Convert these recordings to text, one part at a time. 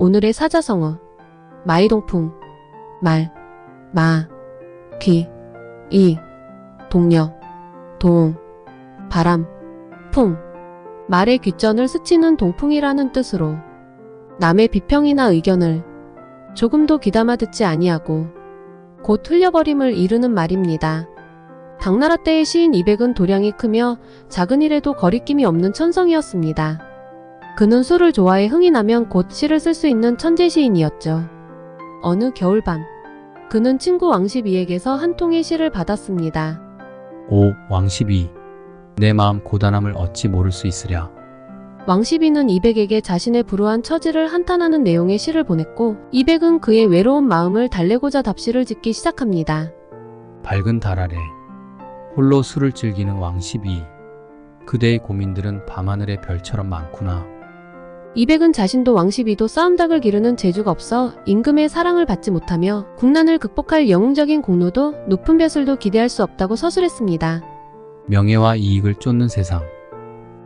오늘의 사자성어. 마이동풍. 말, 마, 귀, 이, 동력, 동, 바람, 풍. 말의 귀전을 스치는 동풍이라는 뜻으로 남의 비평이나 의견을 조금도 귀담아 듣지 아니하고 곧 흘려버림을 이루는 말입니다. 당나라 때의 시인 이백은 도량이 크며 작은 일에도 거리낌이 없는 천성이었습니다. 그는 술을 좋아해 흥이 나면 곧 시를 쓸 수 있는 천재 시인이었죠. 어느 겨울밤, 그는 친구 왕십이에게서 한 통의 시를 받았습니다. 오 왕십이 내 마음 고단함을 어찌 모를 수 있으랴 왕십이는 이백에게 자신의 불우한 처지를 한탄하는 내용의 시를 보냈고, 이백은 그의 외로운 마음을 달래고자 답시를 짓기 시작합니다. 밝은 달 아래 홀로 술을 즐기는 왕십이 그대의 고민들은 밤하늘의 별처럼 많구나 이백은 자신도 왕십이도 싸움닭을 기르는 재주가 없어 임금의 사랑을 받지 못하며 국난을 극복할 영웅적인 공로도 높은 벼슬도 기대할 수 없다고 서술했습니다. 명예와 이익을 쫓는 세상.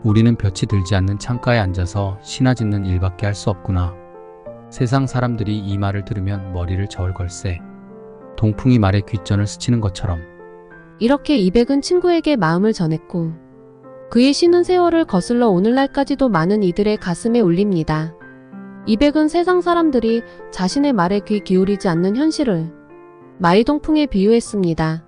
우리는 볕이 들지 않는 창가에 앉아서 신화 짓는 일밖에 할 수 없구나. 세상 사람들이 이 말을 들으면 머리를 저을 걸세. 동풍이 말의 귓전을 스치는 것처럼. 이렇게 이백은 친구에게 마음을 전했고 그의 시는 세월을 거슬러 오늘날까지도 많은 이들의 가슴에 울립니다. 이백은 세상 사람들이 자신의 말에 귀 기울이지 않는 현실을 마이동풍에 비유했습니다.